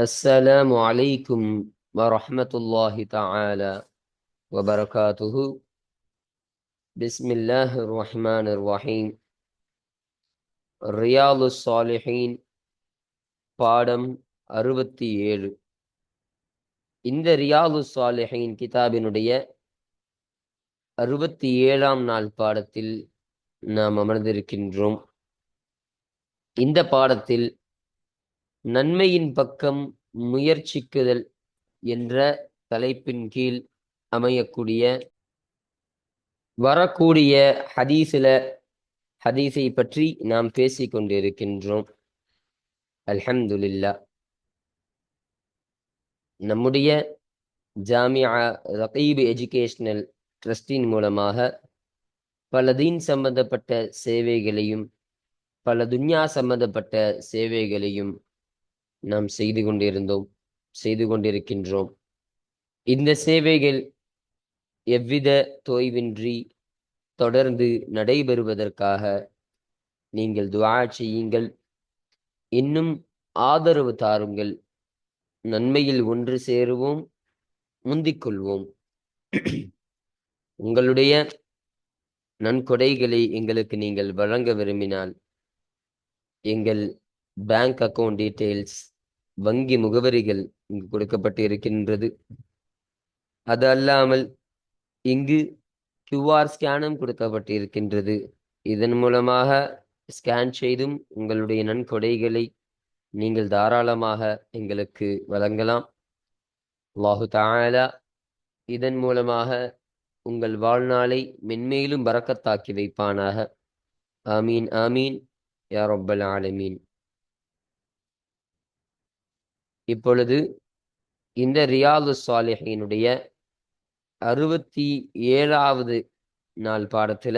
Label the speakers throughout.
Speaker 1: السلام عليكم ورحمة الله تعالى وبركاته بسم الله الرحمن الرحيم ரியாலு சாலிஹீன் பாடம் அறுபத்தி ஏழு இந்த ரியாலு சாலிஹீன் கிதாபினுடைய அறுபத்தி ஏழாம் நாள் பாடத்தில் நாம் அமர்ந்திருக்கின்றோம் இந்த பாடத்தில் நன்மையின் பக்கம் முயற்சிக்குதல் என்ற தலைப்பின் கீழ் அமையக்கூடிய வரக்கூடிய ஹதீஸில் ஹதீஸை பற்றி நாம் பேசிக்கொண்டிருக்கின்றோம் அல்ஹம்துலில்லா நம்முடைய ஜாமியா ரகீப் எஜுகேஷனல் ட்ரஸ்டின் மூலமாக பல தீன் சம்பந்தப்பட்ட சேவைகளையும் பல துன்யா சம்பந்தப்பட்ட சேவைகளையும் நாம் செய்து கொண்டிருந்தோம் செய்து கொண்டிருக்கின்றோம். இந்த சேவைகள் எவ்வித தோய்வின்றி தொடர்ந்து நடைபெறுவதற்காக நீங்கள் துவா செய்யுங்கள். இன்னும் ஆதரவு தாருங்கள். நன்மையில் ஒன்று சேருவோம் முந்திக்கொள்வோம் உங்களுடைய நன்கொடைகளை எங்களுக்கு நீங்கள் வழங்க விரும்பினால் எங்கள் பேங்க் அக்கவுண்ட் டீட்டெயில்ஸ் வங்கி முகவரிகள் இங்கு கொடுக்கப்பட்டு இருக்கின்றது அது அல்லாமல் இங்கு கியூஆர் ஸ்கேனும் கொடுக்கப்பட்டு இருக்கின்றது இதன் மூலமாக ஸ்கேன் செய்தும் உங்களுடைய நன்கொடைகளை நீங்கள் தாராளமாக எங்களுக்கு வழங்கலாம். அல்லாஹு தாலா இதன் மூலமாக உங்கள் வாழ்நாளை மென்மேலும் பறக்கத்தாக்கி வைப்பானாக. ஆமீன் ஆமீன். யா ரப்பல் ஆலமீன். இப்பொழுது இந்த ரியாது சாலிஹினுடைய அறுபத்தி ஏழாவது நாள் பாடத்துல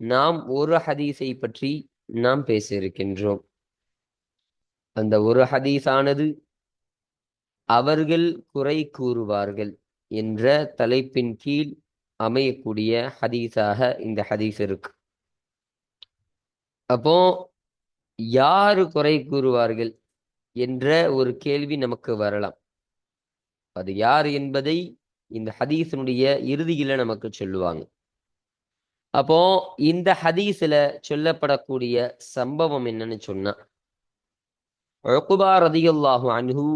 Speaker 1: நாம் ஒரு ஹதீஸை பற்றி நாம் பேச இருக்கின்றோம் அந்த ஒரு ஹதீஸானது அவர்கள் குறை கூறுவார்கள் என்ற தலைப்பின் கீழ் அமையக்கூடிய ஹதீஸாக இந்த ஹதீஸ் இருக்கு. அப்போ யாரு குறை கூறுவார்கள்? என்ற ஒரு கேள்வி நமக்கு வரலாம். அது யார் என்பதை இந்த ஹதீஸினுடைய இறுதியில நமக்கு சொல்லுவாங்க. அப்போ இந்த ஹதீஸ்ல சொல்லப்படக்கூடிய சம்பவம் என்னன்னு சொன்னா ரதியுல்லாஹு அன்ஹு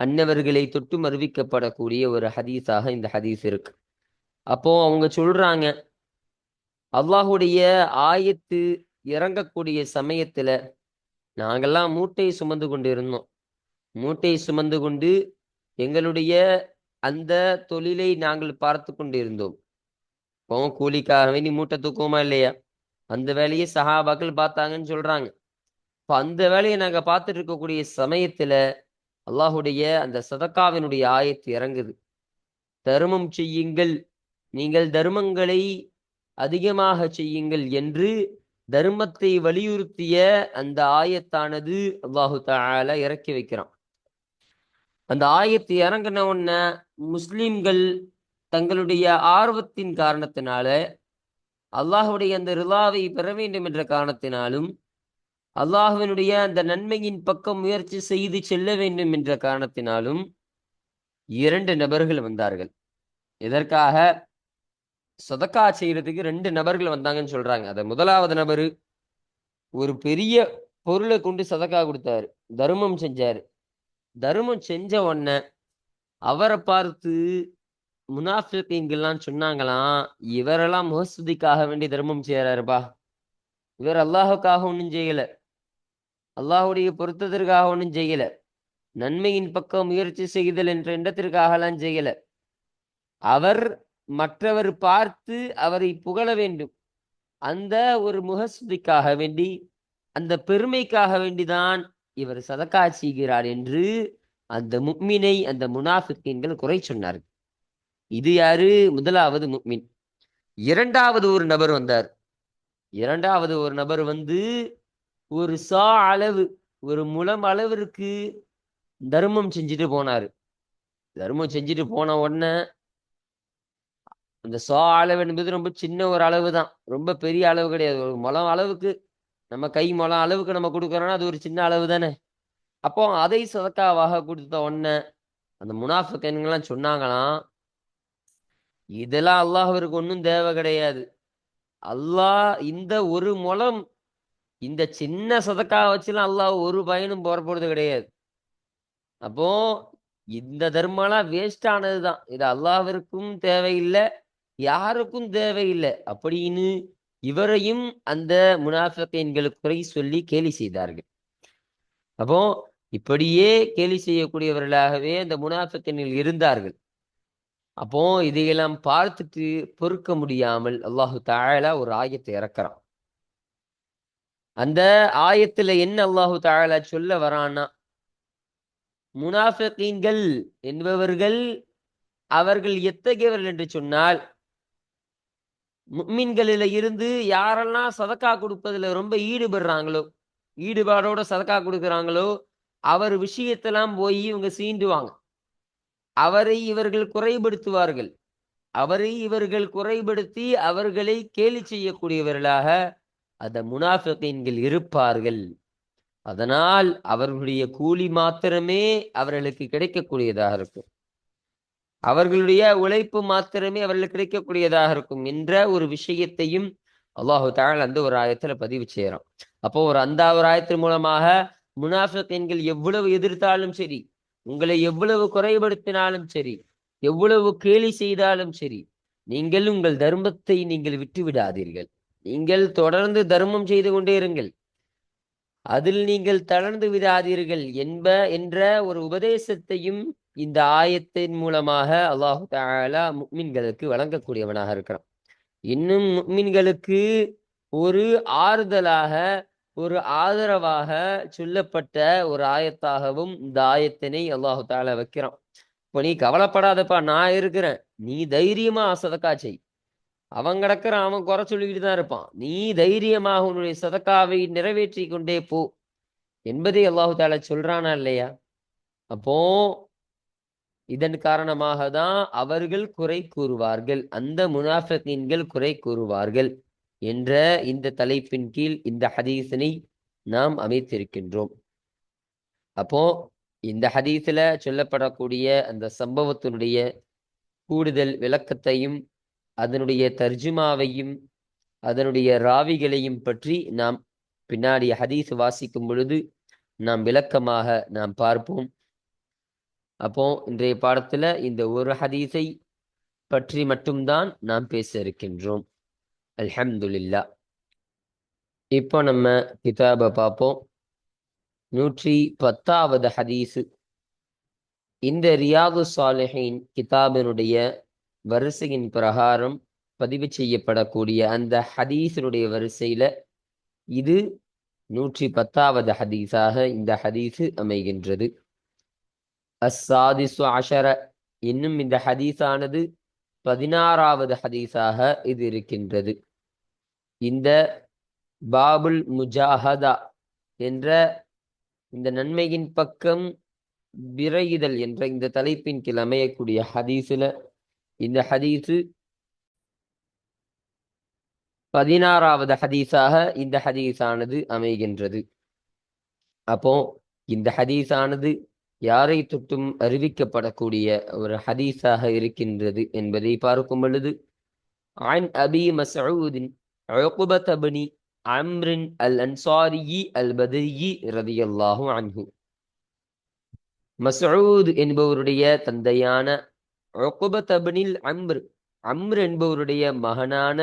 Speaker 1: அன்னவர்களை தொட்டு அறிவிக்கப்படக்கூடிய ஒரு ஹதீஸாக இந்த ஹதீஸ் இருக்கு. அப்போ அவங்க சொல்றாங்க அல்லாஹுடைய ஆயத்து இறங்கக்கூடிய சமயத்துல நாங்கெல்லாம் மூட்டை சுமந்து கொண்டு இருந்தோம் மூட்டை சுமந்து கொண்டு எங்களுடைய அந்த தொழிலை நாங்கள் பார்த்து கொண்டு இருந்தோம் இப்போ கூலிக்காக வேண்டி மூட்டை தூக்குவோமா இல்லையா? அந்த வேலையை சஹாபாக்கள் பார்த்தாங்கன்னு சொல்றாங்க. இப்போ அந்த வேலையை நாங்கள் பார்த்துட்டு இருக்கக்கூடிய சமயத்துல அல்லாஹுடைய அந்த சதக்காவினுடைய ஆயத்து இறங்குது. தர்மம் செய்யுங்கள் நீங்கள் தர்மங்களை அதிகமாக செய்யுங்கள் என்று தர்மத்தை வலியுறுத்திய அந்த ஆயத்தானது அல்லாஹு தால இறக்கி வைக்கிறான். அந்த ஆயத்தை இறங்கின உடனே முஸ்லிம்கள் தங்களுடைய ஆர்வத்தின் காரணத்தினால அல்லாஹுடைய அந்த ரிலாவை பெற வேண்டும் என்ற காரணத்தினாலும் அல்லாஹுவினுடைய அந்த நன்மையின் பக்கம் முயற்சி செய்து செல்ல வேண்டும் என்ற காரணத்தினாலும் இரண்டு நபர்கள் வந்தார்கள். எதற்காக? சதக்கா செய்யறதுக்கு ரெண்டு நபர்கள் வந்தாங்கன்னு சொல்றாங்க. அதை முதலாவது நபரு ஒரு பெரிய பொருளை கொண்டு சதக்கா கொடுத்தாரு. தர்மம் செஞ்சாரு. தர்மம் செஞ்ச உடனே அவரை பார்த்து முனாஃபிகெல்லாம் சொன்னாங்களாம் இவரெல்லாம் முகஸ்துதிக்காக வேண்டி தர்மம் செய்யறாருப்பா இவர் அல்லாஹுக்காக ஒன்றும் செய்யல. அல்லாஹுடைய பொருத்தத்திற்காக ஒன்றும் செய்யல. நன்மையின் பக்கம் முயற்சி செய்தல் என்ற எண்ணத்திற்காகலாம் செய்யல. அவர் மற்றவர் பார்த்து அவரை புகழ வேண்டும். அந்த ஒரு முகஸ்துதிக்காக வேண்டி அந்த பெருமைக்காக வேண்டிதான் இவர் சதக்கா செய்கிறார் என்று அந்த முக்மினை அந்த முனாஃபிக்கீன்கள் குறை சொன்னார்கள். இது யாரு? முதலாவது முக்மின். இரண்டாவது ஒரு நபர் வந்தார். இரண்டாவது ஒரு நபர் வந்து ஒரு சா அளவு ஒரு முலம் அளவிற்கு தர்மம் செஞ்சுட்டு போனாரு. தர்மம் செஞ்சுட்டு போன உடனே அந்த சோ அளவு என்பது ரொம்ப சின்ன ஒரு அளவு தான். ரொம்ப பெரிய அளவு கிடையாது. ஒரு முளம் அளவுக்கு நம்ம கை முளம் அளவுக்கு நம்ம கொடுக்குறோம்னா அது ஒரு சின்ன அளவு தானே. அப்போ அதை சதக்காவாக கொடுத்த உடனே அந்த முனாஃபிக்கன்கள்லாம் சொன்னாங்களாம் இதெல்லாம் அல்லாஹருக்கு ஒன்றும் தேவை கிடையாது. அல்லாஹ் இந்த ஒரு முளம் இந்த சின்ன சதக்கா வச்சுலாம் அல்லாஹ் ஒரு பயனும் போறப்போறது கிடையாது. அப்போ இந்த தர்மம்லாம் வேஸ்ட் ஆனதுதான் இது அல்லாஹ்விற்கும் தேவையில்லை. யாருக்கும் தேவையில்லை அப்படின்னு இவரையும் அந்த முனாஃபிக்கீன்களுக்கு குறை சொல்லி கேலி செய்தார்கள். அப்போ இப்படியே கேலி செய்யக்கூடியவர்களாகவே அந்த முனாஃபிக்கீன்கள் இருந்தார்கள். அப்போ இதையெல்லாம் பார்த்துட்டு பொறுக்க முடியாமல் அல்லாஹு தாழலா ஒரு ஆயத்தை இறக்குறான். அந்த ஆயத்துல என்ன அல்லாஹு தாழலா சொல்ல வரான்னா முனாஃபிகீன்கள் என்பவர்கள் அவர்கள் எத்தகையவர்கள் என்று சொன்னால் மீன்களில் இருந்து யாரெல்லாம் சதக்கா கொடுப்பதில் ரொம்ப ஈடுபடுறாங்களோ ஈடுபாடோட சதக்கா கொடுக்குறாங்களோ அவர் விஷயத்தெல்லாம் போய் இவங்க சீண்டுவாங்க. அவரை இவர்கள் குறைபடுத்துவார்கள் அவரை இவர்கள் குறைபடுத்தி அவர்களை கேலி செய்யக்கூடியவர்களாக அந்த முனாஃபிகீன்கள் இருப்பார்கள். அதனால் அவர்களுடைய கூலி மாத்திரமே அவர்களுக்கு கிடைக்கக்கூடியதாக இருக்கும். அவர்களுடைய உழைப்பு மாத்திரமே அவர்களுக்கு கிடைக்கக்கூடியதாக இருக்கும் என்ற ஒரு விஷயத்தையும் அல்லாஹு தாழ் அந்த ஒரு ஆயத்துல பதிவு செய்யறோம் அப்போ ஒரு அந்த ஒரு ஆயத்தின் மூலமாக முனாஃபிகீன்கள் எவ்வளவு எதிர்த்தாலும் சரி உங்களை எவ்வளவு குறைபடுத்தினாலும் சரி எவ்வளவு கேலி செய்தாலும் சரி நீங்கள் உங்கள் தர்மத்தை நீங்கள் விட்டு விடாதீர்கள். நீங்கள் தொடர்ந்து தர்மம் செய்து கொண்டே இருங்கள். அதில் நீங்கள் தளர்ந்து விடாதீர்கள் என்ப என்ற ஒரு உபதேசத்தையும் இந்த ஆயத்தின் மூலமாக அல்லாஹு தாலா முக்மின்களுக்கு வழங்கக்கூடியவனாக இருக்கிறான். இன்னும் முக்மின்களுக்கு ஒரு ஆறுதலாக ஒரு ஆதரவாக சொல்லப்பட்ட ஒரு ஆயத்தாகவும் இந்த ஆயத்தினை அல்லாஹு தாலா வைக்கிறான். இப்போ நீ கவலைப்படாதப்பா நான் இருக்கிறேன். நீ தைரியமா சதக்கா செய். அவன் கிடக்கிறான் அவன் குறை சொல்லிக்கிட்டு தான் இருப்பான். நீ தைரியமாக உன்னுடைய சதக்காவை நிறைவேற்றி கொண்டே போ. என்பதை அல்லாஹு தாலா சொல்றானா இல்லையா? அப்போ இதன் காரணமாக தான் அவர்கள் குறை கூறுவார்கள். அந்த முனாஃபத்தீன்கள் குறை கூறுவார்கள் என்ற இந்த தலைப்பின் கீழ் இந்த ஹதீஸினை நாம் அமைத்திருக்கின்றோம். அப்போ இந்த ஹதீஸில் சொல்லப்படக்கூடிய அந்த சம்பவத்தினுடைய கூடுதல் விளக்கத்தையும் அதனுடைய தர்ஜுமாவையும் அதனுடைய ராவிகளையும் பற்றி நாம் பின்னாடி ஹதீஸ் வாசிக்கும் பொழுது நாம் விளக்கமாக நாம் பார்ப்போம். அப்போ இன்றைய பாடத்துல இந்த ஒரு ஹதீஸை பற்றி மட்டும்தான் நாம் பேச இருக்கின்றோம். அல்ஹம்துலில்லா. இப்போ நம்ம கிதாபை பார்ப்போம். நூற்றி பத்தாவது ஹதீஸு. இந்த ரியாது சாலிஹின் கிதாபினுடைய வரிசையின் பிரகாரம் பதிவு செய்யப்படக்கூடிய அந்த ஹதீஸினுடைய வரிசையில இது நூற்றி பத்தாவது ஹதீஸாக இந்த ஹதீஸு அமைகின்றது. அஸ்ஸாதிசு அஷர இன்னும் இந்த ஹதீஸானது பதினாறாவது ஹதீஸாக இது இருக்கின்றது. இந்த பாபுல் முஜாஹதா என்ற இந்த நன்மையின் பக்கம் விரையுதல் என்ற இந்த தலைப்பின் கீழ் அமையக்கூடிய ஹதீஸில் இந்த ஹதீஸு பதினாறாவது ஹதீஸாக இந்த ஹதீஸானது அமைகின்றது. அப்போ இந்த ஹதீஸானது யாரை தொட்டும் அறிவிக்கப்படக்கூடிய ஒரு ஹதீஸாக இருக்கின்றது என்பதை பார்க்கும் பொழுது عن أبي مسعود عقبة بن عمرو الأنصاري البدري رضي الله عنه மசூத் என்பவருடைய தந்தையான உகுபத்தபனில் அம்ர் அம்ர் என்பவருடைய மகனான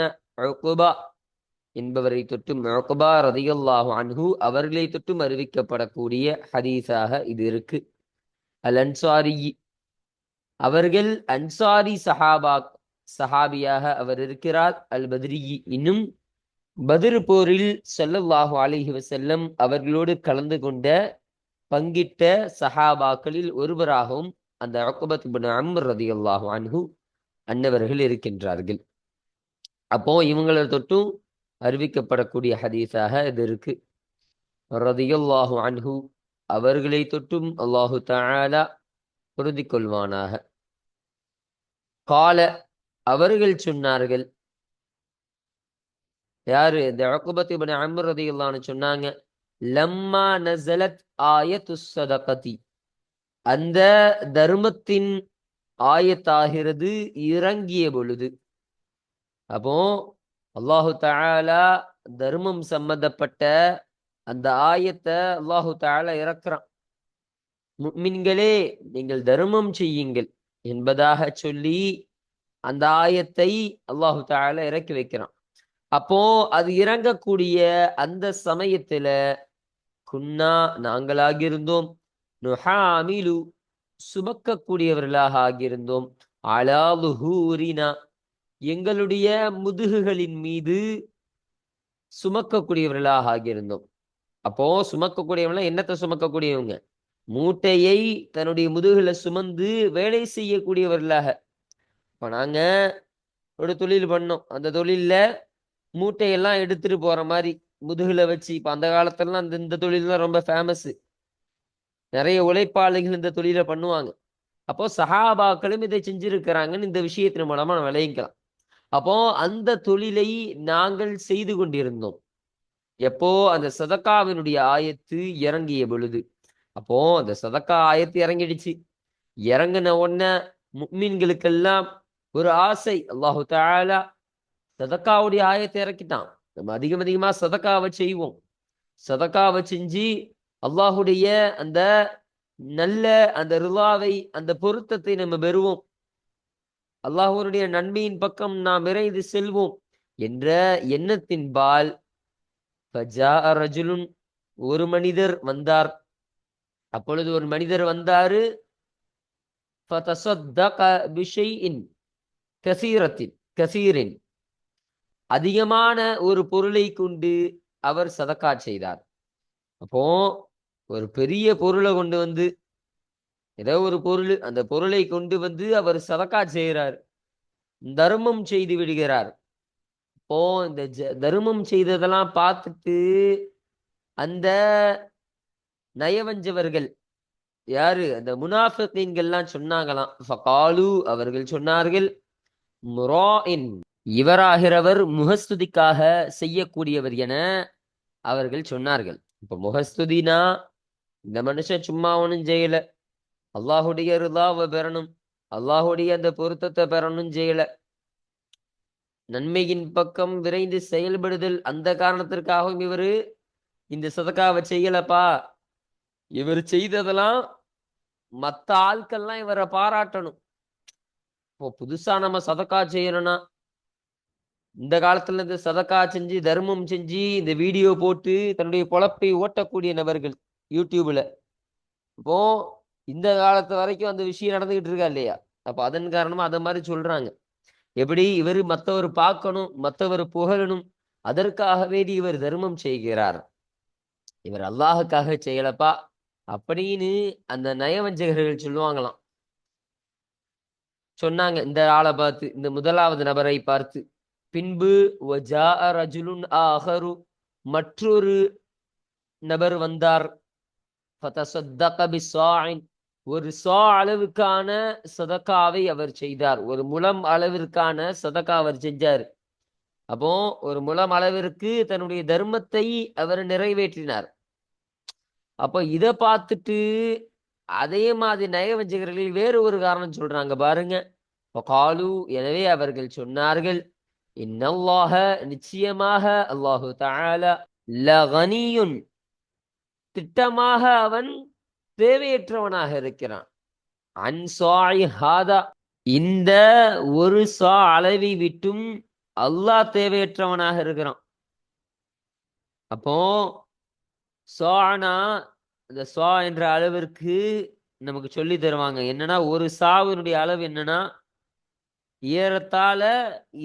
Speaker 1: உகுபா என்பவரை தொட்டும் உகுபா ரதியல்லாஹு அன்ஹு அவர்களை தொட்டும் அறிவிக்கப்படக்கூடிய ஹதீஸாக இது இருக்கு அல் அன்சாரி அவர்கள் அன்சாரி சஹாபா சஹாபியாக அவர் இருக்கிறார் அல் பத்ரி இன்னும் பதிர் போரில் சொல்லல்லாஹு அலிஹி வசல்லம் அவர்களோடு கலந்து கொண்ட பங்கிட்ட சஹாபாக்களில் ஒருவராகவும் அந்த அக்குபத் பின் ரதி அல்லாஹு அன்ஹு அன்னவர்கள் இருக்கின்றார்கள். அப்போ இவங்களை தொட்டும் அறிவிக்கப்படக்கூடிய ஹதீஸாக இது இருக்கு. ரதியுல்லாஹு அன்ஹு அவர்களை தொட்டும் அல்லாஹு தாலா பொருந்தி கொள்வானாக கால அவர்கள் சொன்னார்கள். யாரு? இந்த அக்குபத் இப்னு அம்ர் சொன்னாங்க லம்மா நசலத் ஆயத்து சதகதி அந்த தர்மத்தின் ஆயத்தாகிறது இறங்கிய பொழுது. அப்போ அல்லாஹு தாலா தர்மம் சம்பந்தப்பட்ட அந்த ஆயத்தை அல்லாஹு தால இறக்குறான். முக்மின்களே நீங்கள் தர்மம் செய்யுங்கள் என்பதாக சொல்லி அந்த ஆயத்தை அல்லாஹு தால இறக்கி வைக்கிறான். அப்போ அது இறங்கக்கூடிய அந்த சமயத்துல குன்னா நாங்களாக இருந்தோம். நுஹாமிலு சுமக்கக்கூடியவர்களாக ஆகியிருந்தோம். அலாலுஹூரினா எங்களுடைய முதுகுகளின் மீது சுமக்கக்கூடியவர்களாக ஆகியிருந்தோம். அப்போ சுமக்கக்கூடியவங்க என்னத்தை சுமக்கக்கூடியவங்க? மூட்டையை தன்னுடைய முதுகுல சுமந்து வேலை செய்யக்கூடியவர்களாக. இப்போ நாங்க ஒரு தொழில் பண்ணோம். அந்த தொழில்ல மூட்டையெல்லாம் எடுத்துட்டு போற மாதிரி முதுகுல வச்சு இப்போ அந்த காலத்துலலாம் அந்த இந்த தொழில்லாம் ரொம்ப ஃபேமஸ் நிறைய உழைப்பாளிகள் இந்த தொழிலை பண்ணுவாங்க. அப்போ சஹாபாக்களும் இதை செஞ்சிருக்கிறாங்கன்னு இந்த விஷயத்தின் மூலமா நம்ம விளையிக்கலாம் அப்போ அந்த தொழிலை நாங்கள் செய்து கொண்டிருந்தோம். எப்போ அந்த சதக்காவினுடைய ஆயத்து இறங்கிய பொழுது? அப்போ அந்த சதக்கா ஆயத்து இறங்கிடுச்சு. இறங்கின உடனே முக்மீன்களுக்கெல்லாம் ஒரு ஆசை. அல்லாஹு தஆலா சதக்காவுடைய ஆயத்தை இறக்கிட்டான். நம்ம அதிகம் அதிகமா சதக்காவை செய்வோம். சதக்காவை செஞ்சு அல்லாஹுடைய அந்த நல்ல அந்த ரிலாவை அந்த பொருத்தத்தை நம்ம பெறுவோம். அல்லாஹுடைய நன்மையின் பக்கம் நாம் விரைந்து செல்வோம் என்ற எண்ணத்தின்பால் ரஜுலுன் ஒரு மனிதர் வந்தார். அப்பொழுது ஒரு மனிதர் வந்தாரு. கசீரத்தின் கசீரின். அதிகமான ஒரு பொருளை கொண்டு அவர் சதக்கா செய்தார். அப்போ ஒரு பெரிய பொருளை கொண்டு வந்து ஏதோ ஒரு பொருள் அந்த பொருளை கொண்டு வந்து அவர் சதக்கா செய்கிறார். தர்மம் செய்து விடுகிறார். இப்போ இந்த ஜ- தர்மம் செய்ததெல்லாம் பார்த்துட்டு அந்த நயவஞ்சவர்கள் யாரு? அந்த முனாஃபிகீன்கள்லாம் சொன்னாங்களாம். ஃபகாலு அவர்கள் சொன்னார்கள் முராஇன் இவராகிறவர் முகஸ்துதிக்காக செய்யக்கூடியவர் என அவர்கள் சொன்னார்கள். இப்ப முகஸ்துதினா இந்த மனுஷன் சும்மா ஒன்றும் செய்யல. அல்லாஹுடைய ரிதாவை பெறணும். அல்லாஹுடைய அந்த பொருத்தத்தை பெறணும் செய்யல. நன்மையின் பக்கம் விரைந்து செயல்படுதல் அந்த காரணத்திற்காகவும் இவர் இந்த சதக்காவை செய்யலப்பா. இவர் செய்ததெல்லாம் மற்ற ஆட்கள்லாம் இவரை பாராட்டணும். இப்போ புதுசா நம்ம சதக்கா செய்யணும்னா இந்த காலத்துல இந்த சதக்கா செஞ்சு தர்மம் செஞ்சு இந்த வீடியோ போட்டு தன்னுடைய பொழப்பை ஓட்டக்கூடிய நபர்கள் யூடியூப்ல. இப்போ இந்த காலத்து வரைக்கும் அந்த விஷயம் நடந்துகிட்டு இருக்கா இல்லையா? அப்ப அதன் காரணமா அதை மாதிரி சொல்றாங்க. எப்படி இவர் மத்தவர் பார்க்கணும் மத்தவர் புகழணும் அதற்காகவே இவர் தர்மம் செய்கிறார். இவர் அல்லாஹுக்காக செய்யலப்பா அப்படின்னு அந்த நயவஞ்சகர்கள் சொல்லுவாங்களாம். சொன்னாங்க இந்த ஆளை பார்த்து இந்த முதலாவது நபரை பார்த்து. பின்பு வஜாஅ ரஜுலுன் ஆஹரு மற்றொரு நபர் வந்தார். ஒரு சோ அளவுக்கான சதக்காவை அவர் செய்தார். ஒரு முலம் அளவிற்கான சதக்கா அவர் செஞ்சார். அப்போ ஒரு முலம் அளவிற்கு தன்னுடைய தர்மத்தை அவர் நிறைவேற்றினார். அப்போ இதை பார்த்துட்டு அதே மாதிரி நயவஞ்சகர்களில் வேறு ஒரு காரணம் சொல்றாங்க பாருங்க. காலு எனவே அவர்கள் சொன்னார்கள் இன்னல்லாக நிச்சயமாக அல்லாஹு தஆலா திட்டமாக அவன் தேவையற்றவனாக இருக்கிறான். அன்சாய் ஹாதா இந்த ஒரு சா அளவை விட்டும் அல்லாஹ் தேவையற்றவனாக இருக்கிறான். அப்போ சானா இந்த சா என்ற அளவிற்கு நமக்கு சொல்லி தருவாங்க. என்னன்னா ஒரு சாவினுடைய அளவு என்னன்னா ஏறத்தாழ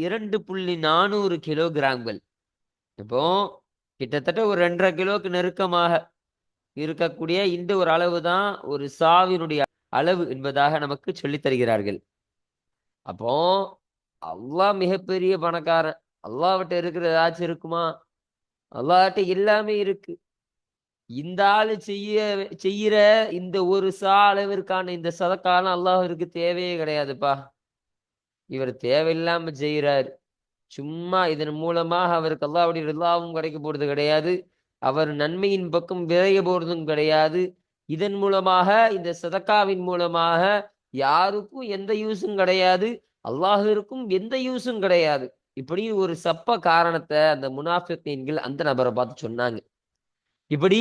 Speaker 1: இரண்டு புள்ளி நானூறு கிலோகிராம்கள். இப்போ கிட்டத்தட்ட ஒரு ரெண்டரை கிலோக்கு நெருக்கமாக இருக்கக்கூடிய இந்த ஒரு அளவு தான் ஒரு சாவினுடைய அளவு என்பதாக நமக்கு சொல்லித் தருகிறார்கள். அப்போ அல்லாஹ் மிகப்பெரிய பணக்காரன். அல்லாவிட்ட இருக்கிற ஏதாச்சும் இருக்குமா? அல்லாஹ்ட்ட எல்லாமே இருக்கு. இந்த ஆளு செய்ய செய்யற இந்த ஒரு சா அளவிற்கான இந்த சதக்காலம் அல்லாஹ்விற்கு தேவையே கிடையாதுப்பா. இவர் தேவையில்லாம செய்கிறார் சும்மா இதன் மூலமாக அவருக்கு அல்லாவுடைய ரில்லாவும் கிடைக்க போறது கிடையாது. அவர் நன்மையின் பக்கம் விரைய போறதும் கிடையாது. இதன் மூலமாக இந்த சதக்காவின் மூலமாக யாருக்கும் எந்த யூஸும் கிடையாது. அல்லாஹிற்கும் எந்த யூஸும் கிடையாது. இப்படி ஒரு சப்ப காரணத்தை அந்த முனாஃபிக்கீன்கள் அந்த நபரை பார்த்து சொன்னாங்க. இப்படி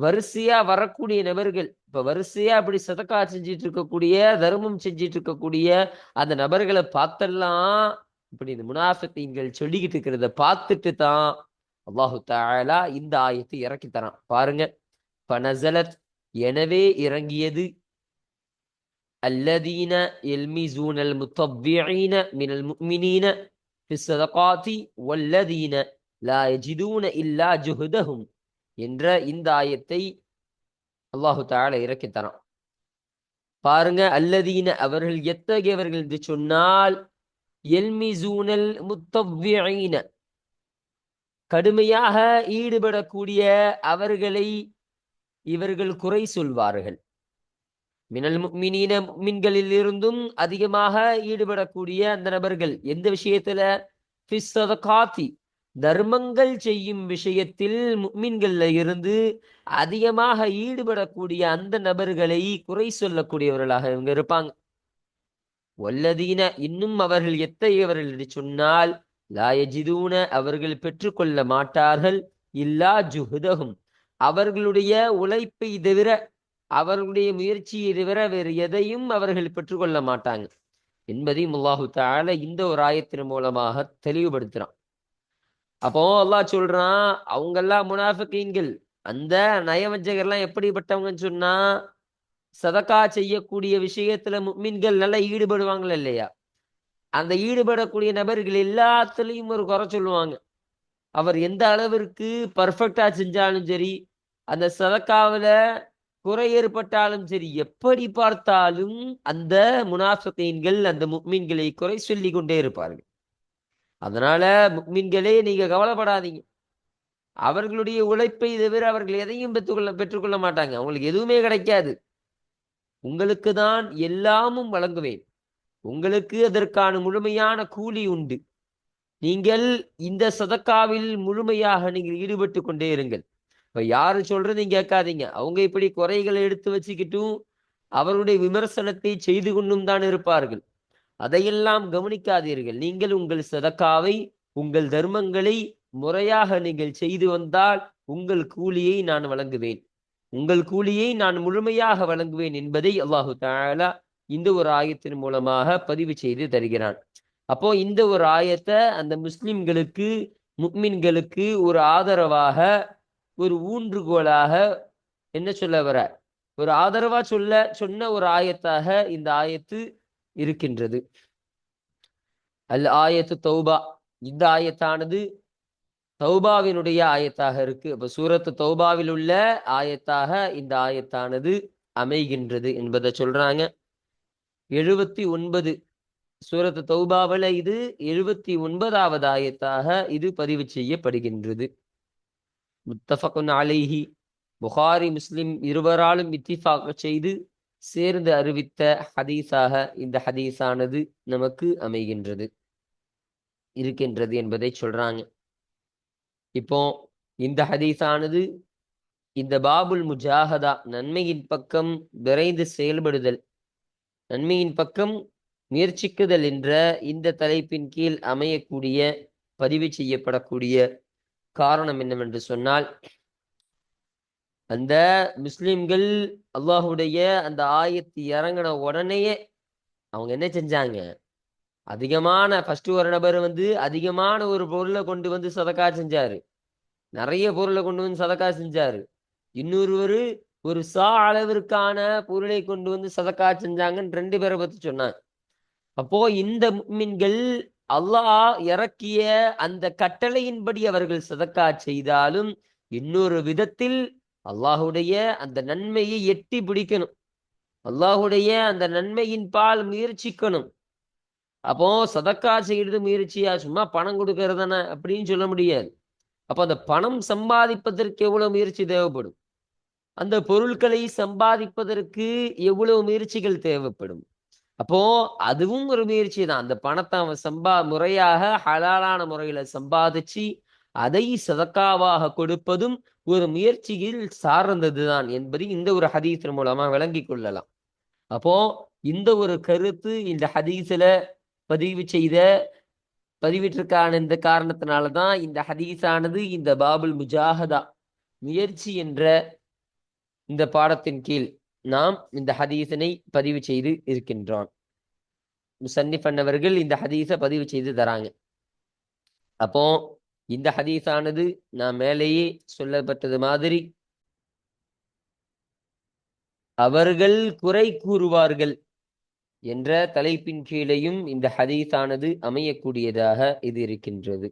Speaker 1: வரிசையா வரக்கூடிய நபர்கள் இப்ப வரிசையா இப்படி சதக்கா செஞ்சிட்டு இருக்கக்கூடிய தர்மம் செஞ்சிட்டு இருக்கக்கூடிய அந்த நபர்களை பார்த்தெல்லாம் இப்படி இந்த முனாஃபிகீன்கள் சொல்லிக்கிட்டு இருக்கிறத பார்த்துட்டு தான் அல்லாஹு தாலா இந்த ஆயத்தை இறக்கி தரான். பாருங்க. பனசலத் எனவே இறங்கியது. அல்லதீன எல்மி எல்மிசூனல் முத்தவ்வியீன மினல் முக்மினீன பிசதகாதி வல்லதீன லா எஜிதூன இல்லா ஜுஹுதஹும் என்ற இந்த ஆயத்தை அல்லாஹு தால இறக்கித்தரான் பாருங்க. அல்லதீன அவர்கள் எத்தகையவர்கள் என்று சொன்னால் எல்மிசூனல் முத்தவ்வியீன கடுமையாக ஈடுபடக்கூடிய அவர்களை இவர்கள் குறை சொல்வார்கள். மினல் மினீன மீன்களில் இருந்தும் அதிகமாக ஈடுபடக்கூடிய அந்த நபர்கள் எந்த விஷயத்துல? காத்தி தர்மங்கள் செய்யும் விஷயத்தில் மீன்கள்ல இருந்து அதிகமாக ஈடுபடக்கூடிய அந்த நபர்களை குறை சொல்லக்கூடியவர்களாக இவங்க இருப்பாங்க. வல்லதீன இன்னும் அவர்கள் எத்தகையவர்கள் என்று சொன்னால் லாயஜிதூன அவர்கள் பெற்றுக்கொள்ள மாட்டார்கள். இல்லா ஜுஹுதகும் அவர்களுடைய உழைப்பை தவிர அவர்களுடைய முயற்சியை தவிர வேறு எதையும் அவர்கள் பெற்றுக்கொள்ள மாட்டாங்க. என்பதையும் அல்லாஹு தால இந்த ஒரு ஆயத்தின் மூலமாக தெளிவுபடுத்துறான். அப்போ அல்லாஹ் சொல்றான் அவங்கெல்லாம் முனாஃபிகீன்கள். அந்த நயவஞ்சகர்லாம் எப்படிப்பட்டவங்கன்னு சொன்னா சதக்கா செய்யக்கூடிய விஷயத்துல மீன்கள் நல்லா ஈடுபடுவாங்களா இல்லையா? அந்த ஈடுபடக்கூடிய நபர்கள் எல்லாத்துலேயும் ஒரு குறை சொல்லுவாங்க. அவர் எந்த அளவிற்கு பர்ஃபெக்டா செஞ்சாலும் சரி அந்த சதக்காவில் குறை ஏற்பட்டாலும் சரி எப்படி பார்த்தாலும் அந்த முனாஃபத்தீன்கள் அந்த முக்மீன்களை குறை சொல்லி கொண்டே இருப்பார்கள். அதனால முக்மீன்களே நீங்க கவலைப்படாதீங்க. அவர்களுடைய உழைப்பை தவிர அவர்கள் எதையும் பெற்றுக்கொள்ள பெற்றுக்கொள்ள மாட்டாங்க. அவங்களுக்கு எதுவுமே கிடைக்காது. உங்களுக்கு தான் எல்லாமும் வழங்குவேன். உங்களுக்கு அதற்கான முழுமையான கூலி உண்டு. நீங்கள் இந்த சதக்காவில் முழுமையாக நீங்கள் ஈடுபட்டு கொண்டே இருங்கள். இப்போ யாரு சொல்றதையும் கேட்காதீங்க. அவங்க இப்படி குறைகளை எடுத்து வச்சுக்கிட்டும் அவருடைய விமர்சனத்தை செய்து கொண்டும் தான் இருப்பார்கள். அதையெல்லாம் கவனிக்காதீர்கள். நீங்கள் உங்கள் சதக்காவை உங்கள் தர்மங்களை முறையாக நீங்கள் செய்து வந்தால் உங்கள் கூலியை நான் வழங்குவேன். உங்கள் கூலியை நான் முழுமையாக வழங்குவேன் என்பதை அல்லாஹு தாலா இந்த ஒரு ஆயத்தின் மூலமாக பதிவு செய்து தருகிறான். அப்போ இந்த ஒரு ஆயத்தை அந்த முஸ்லிம்களுக்கு முக்மின்களுக்கு ஒரு ஆதரவாக ஒரு ஊன்றுகோலாக என்ன சொல்ல வர? ஒரு ஆதரவா சொல்ல சொன்ன ஒரு ஆயத்தாக இந்த ஆயத்து இருக்கின்றது. அல் ஆயத்து தௌபா. இந்த ஆயத்தானது தௌபாவினுடைய ஆயத்தாக இருக்கு. அப்ப சூரத்து தௌபாவில் உள்ள ஆயத்தாக இந்த ஆயத்தானது அமைகின்றது என்பதை சொல்றாங்க. எழுபத்தி ஒன்பது. சூரத்து தௌபாவில் இது எழுபத்தி ஒன்பதாவது ஆயத்தாக இது பதிவு செய்யப்படுகின்றது. முத்தஃபகுன் அலைஹி. புகாரி முஸ்லிம் இருவராலும் இத்திஃபாக செய்து சேர்ந்து அறிவித்த ஹதீஸாக இந்த ஹதீஸானது நமக்கு அமைகின்றது. இருக்கின்றது என்பதை சொல்றாங்க. இப்போ இந்த ஹதீஸானது இந்த பாபுல் முஜாஹதா நன்மையின் பக்கம் விரைந்து செயல்படுதல் நன்மையின் பக்கம் முயற்சிக்குதல் என்ற இந்த தலைப்பின் கீழ் அமையக்கூடிய பதிவு செய்யப்படக்கூடிய காரணம் என்னவென்று சொன்னால் அந்த முஸ்லிம்கள் அல்லாஹுடைய அந்த ஆயத்து இறங்கின உடனேயே அவங்க என்ன செஞ்சாங்க? அதிகமான ஃபர்ஸ்ட் ஒரு நபர் வந்து அதிகமான ஒரு பொருளை கொண்டு வந்து சதக்கா செஞ்சாரு. நிறைய பொருளை கொண்டு வந்து சதக்கா செஞ்சாரு. இன்னொருவர் ஒரு சா அளவிற்கான பொருளை கொண்டு வந்து சதக்கா செஞ்சாங்கன்னு ரெண்டு பேரை பத்தி சொன்னாங்க. அப்போ இந்த மீன்கள் அல்லாஹ் இறக்கிய அந்த கட்டளையின்படி அவர்கள் சதக்கா செய்தாலும் இன்னொரு விதத்தில் அல்லாஹுடைய அந்த நன்மையை எட்டி பிடிக்கணும். அல்லாஹுடைய அந்த நன்மையின் பால் முயற்சிக்கணும். அப்போ சதக்கா செய்யறது முயற்சியா? சும்மா பணம் கொடுக்கறதானே அப்படின்னு சொல்ல முடியாது. அப்போ அந்த பணம் சம்பாதிப்பதற்கு எவ்வளவு முயற்சி தேவைப்படும்? அந்த பொருட்களை சம்பாதிப்பதற்கு எவ்வளவு முயற்சிகள் தேவைப்படும்? அப்போ அதுவும் ஒரு முயற்சி தான். அந்த பணத்தை அவன் சம்பா முறையாக ஹலாலான முறையில சம்பாதிச்சு அதை சதக்காவாக கொடுப்பதும் ஒரு முயற்சியில் சார்ந்ததுதான் என்பதை இந்த ஒரு ஹதீஸின் மூலமா விளங்கிக் கொள்ளலாம். அப்போ இந்த ஒரு கருத்து இந்த ஹதீஸ்ல பதிவு செய்த பதிவிட்டிருக்கான இந்த காரணத்தினால தான் இந்த ஹதீஸானது இந்த பாபுல் முஜாஹதா முயற்சி என்ற இந்த பாடத்தின் கீழ் நாம் இந்த ஹதீசனை பதிவு செய்து இருக்கின்றோம். முசன்னிஃப் அவர்கள் இந்த ஹதீஸை பதிவு செய்து தராங்க. அப்போ இந்த ஹதீஸானது நான் மேலேயே சொல்லப்பட்டது மாதிரி அவர்கள் குறை கூறுவார்கள் என்ற தலைப்பின் கீழையும் இந்த ஹதீஸானது அமையக்கூடியதாக இது இருக்கின்றது.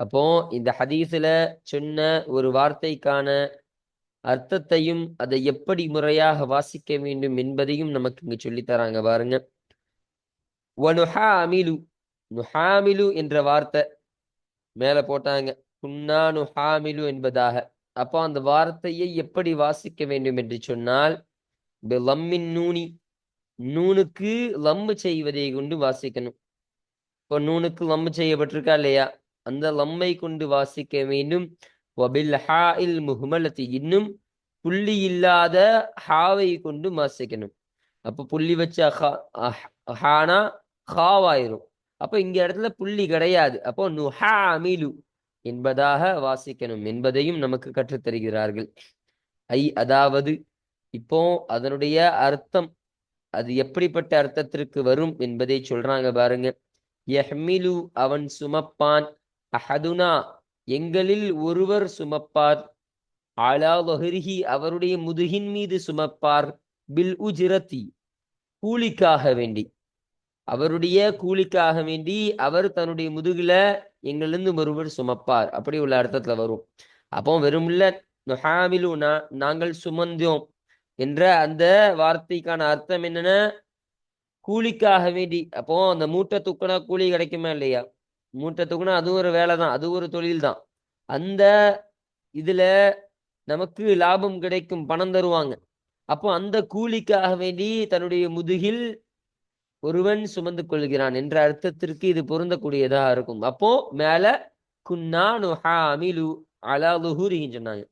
Speaker 1: அப்போ இந்த ஹதீஸ்ல சொன்ன ஒரு வார்த்தைக்கான அர்த்தத்தையும் அதை எப்படி முறையாக வாசிக்க வேண்டும் என்பதையும் நமக்கு இங்கு சொல்லித்தராங்க பாருங்க. வனுஹாமிலு நுஹாமிலு என்ற வார்த்தை மேல போட்டாங்க. குன்னா நுஹாமிலு என்பதாக. அப்போ அந்த வார்த்தையை எப்படி வாசிக்க வேண்டும் என்று சொன்னால் லம்மின் நூனி நூனுக்கு லம்மு செய்வதை கொண்டு வாசிக்கணும். இப்போ நூனுக்கு லம்மு செய்யப்பட்டிருக்கா இல்லையா? அந்த லம்மை கொண்டு வாசிக்க வேண்டும். வபில் இன்னும் புள்ளி இல்லாத ஹாவை கொண்டு வாசிக்கணும் அப்போ புள்ளி வச்ச ஹானா ஹாவாயிரும். அப்போ இங்க இடத்துல புள்ளி கிடையாது. அப்போ நுஹா அமிலு என்பதாக வாசிக்கணும் என்பதையும் நமக்கு கற்றுத்தருகிறார்கள். ஐ அதாவது இப்போ அதனுடைய அர்த்தம் அது எப்படிப்பட்ட அர்த்தத்திற்கு வரும் என்பதை சொல்றாங்க பாருங்க. யஹ்மிலு அவன் சுமப்பான். அஹதுனா எங்களில் ஒருவர் சுமப்பார். ஆலா வஹரிஹி அவருடைய முதுகின் மீது சுமப்பார். பில் உஜிரத்தி கூலிக்காக வேண்டி. அவருடைய கூலிக்காக வேண்டி அவர் தன்னுடைய முதுகுல எங்களிருந்து ஒருவர் சுமப்பார். அப்படி உள்ள அர்த்தத்துல வரும். அப்போ வெறும்ல நுஹாமிலு நாங்கள் சுமந்தோம் என்ற அந்த வார்த்தைக்கான அர்த்தம் என்னன்னா? கூலிக்காக வேண்டி. அப்போ அந்த மூட்டை தூக்குனா கூலி கிடைக்குமா இல்லையா? மூட்டை தூக்குனா அது ஒரு வேலை தான் அது ஒரு தொழில் தான் அந்த இதுல நமக்கு லாபம் கிடைக்கும் பணம் தருவாங்க. அப்போ அந்த கூலிக்காக வேண்டி தன்னுடைய முதுகில் ஒருவன் சுமந்து கொள்கிறான் என்ற அர்த்தத்திற்கு இது பொருந்தக்கூடியதா இருக்கும். அப்போ மேல குன்னா நுஹாமிலு அலா லுஹூரின்னு சொன்னாங்க.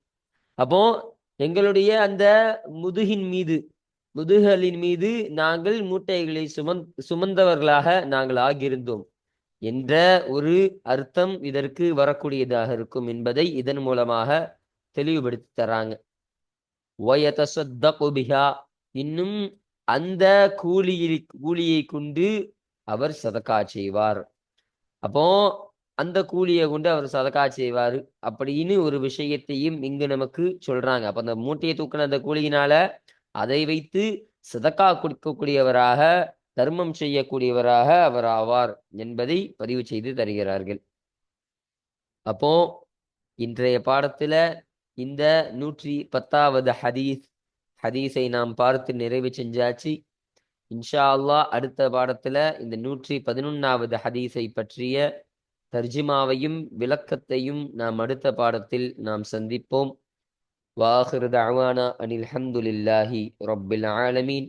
Speaker 1: அப்போ எங்களுடைய அந்த முதுகின் மீது முதுகலின் மீது நாங்கள் மூட்டைகளை சுமந் சுமந்தவர்களாக நாங்கள் ஆகியிருந்தோம். என்ற ஒரு அர்த்தம் இதற்கு வரக்கூடியதாக இருக்கும் என்பதை இதன் மூலமாக தெளிவுபடுத்தி தராங்க. பிஹா இன்னும் அந்த கூலியை கூலியை கொண்டு அவர் சதக்கா செய்வார். அப்போ அந்த கூலியை கொண்டு அவர் சதக்கா செய்வார். அப்படின்னு ஒரு விஷயத்தையும் இங்கு நமக்கு சொல்றாங்க. அப்ப அந்த மூட்டையை தூக்கின அந்த கூலியினால அதை வைத்து சதக்கா கொடுக்கக்கூடியவராக தர்மம் செய்யக்கூடியவராக அவர் ஆவார் என்பதை பதிவு செய்து தருகிறார்கள். அப்போ இன்றைய பாடத்துல இந்த நூற்றி பத்தாவது ஹதீஸ் ஹதீஸை நாம் பார்த்து நிறைவு செஞ்சாச்சு. இன்ஷா அல்லாஹ் அடுத்த பாடத்துல இந்த நூற்றி பதினொன்னாவது ஹதீஸை பற்றிய தர்ஜிமாவையும் விளக்கத்தையும் நாம் அடுத்த பாடத்தில் நாம் சந்திப்போம். வாஹிர் தஅவானா அனில் ஹம்துலில்லாஹி ரொப்பில் ஆலமீன்.